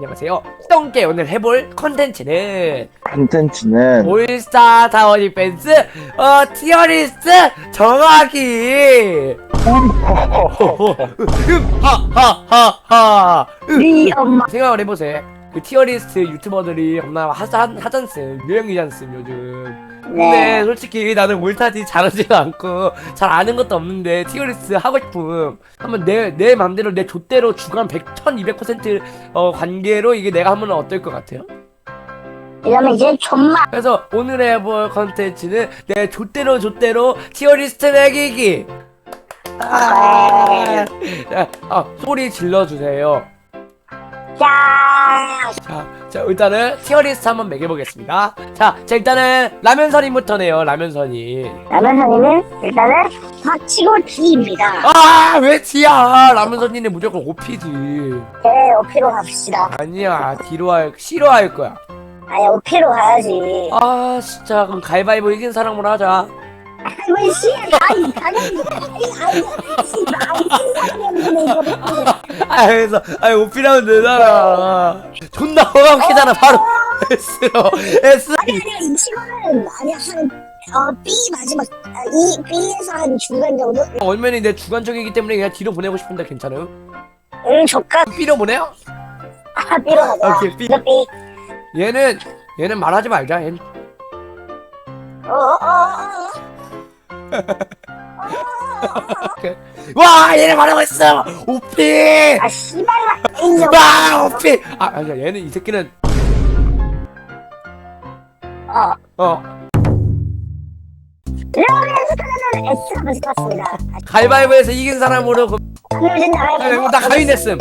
안녕하세요. 똥개 오늘 해볼 컨텐츠는 컨텐츠는 올스타 타워 디펜스 어 티어리스트 정하기. 하하하하. 네 엄마 생각을 해보세요. 그 티어리스트 유튜버들이 겁나 하자, 하잖음 유행이잖음 요즘. 근데 네 솔직히 나는 몰타지 잘하지도 않고 잘 아는 것도 없는데 티어리스트 하고 싶음. 한번 내 내 맘대로 내 좆대로 주간 100, 1200% 어, 관계로 이게 내가 하면 어떨 것 같아요? 이러면 이제 존마 그래서 오늘 해볼 컨텐츠는 내 좆대로 좆대로 티어리스트 매기기. 아, 자, 아, 소리 질러주세요. 야 자, 자 일단은 티어리스트 한번 매겨보겠습니다 자, 자 일단은 라면선이부터네요 라면선이 라면사님은 일단은 박치고 D입니다 아, 왜 D야? 라면선이는 무조건 OP지. 네 OP로 갑시다 아니야, D로 할, C로 할 거야. 아니 OP로 가야지 아, 진짜, 그럼 가위바위보 이긴 사람으로 하자. 왜 씨? 아니 당연히 아니 아니 아니 아, 그래서, 아, OP라면 되잖아. 존나 허감캐잖아, 바로. S로. S. 아니 이 친구는 아니 한어 B 마지막 아, 이 B에서 한 중간 정도 얼면이 내 주관적이기 때문에 그냥 D로 보내고 싶은데 괜찮아요? 응 조카 B로 보내요? 아 B로 가자 오케이, B. 이거 B 얘는, 얘는 말하지 말자. 얘는. 어어어 와, 얘는 말하고 있어! OP! 아 씨발라 인정 와, OP! 아, 아니야, 얘는, 이 새끼는, 어 어, 라면스타는 S가 맞을 것 같습니다 가위바위보에서 이긴 사람으로 그 나가야 나 가위 냈음.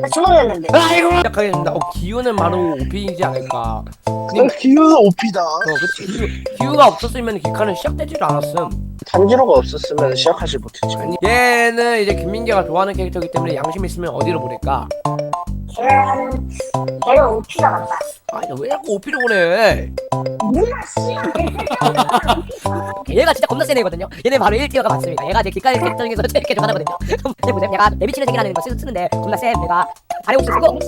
나 주먹이었는데 아이고. 시작하겠습니다. 어, 기우는 바로 오피이지 않을까. 님, 기우 오피다 어, 그치. 기우, 기우가 없었으면 기카는 시작되지도 않았음. 단지로가 없었으면 시작하지 못했지 얘는 이제 김민기가 좋아하는 캐릭터이기 때문에 양심 있으면 어디로 보낼까? 걔는 걔는 오피가 맞다 아니, 왜 자꾸 오피로 보내? 누나 씨발 얘가 진짜 겁나 센 애거든요. 얘는 바로 1티어가 맞습니다. 얘가 제 기깔 캐릭터 중에서 제일 이렇게 좋아하거든요. 근데 보세요. 얘가 내비치는 색이라는 거 쓰- 쓰는데 겁나 세. 내가 발에 옷을 쓰고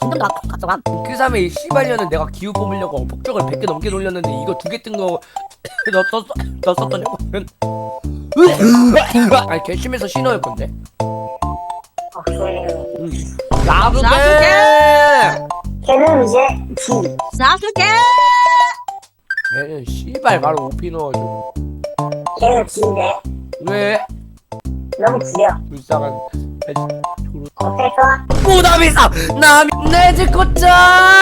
공점도 각성함. 그 삼에 이 씨발년은 내가 기우 뽑으려고 폭격을 100개 넘게 돌렸는데 이거 두 개 뜬거 너 썼어? 너 썼더냐고? 아니 괘씸해서 신호일 건데. 나부게. 걔는 이제 D 사스케! 얘는 씨발 바로 오피 넣어줘. 걔는 D인데 왜? 너무 구려 불쌍한 어때서? 꼬다비사 남 내집 꽃자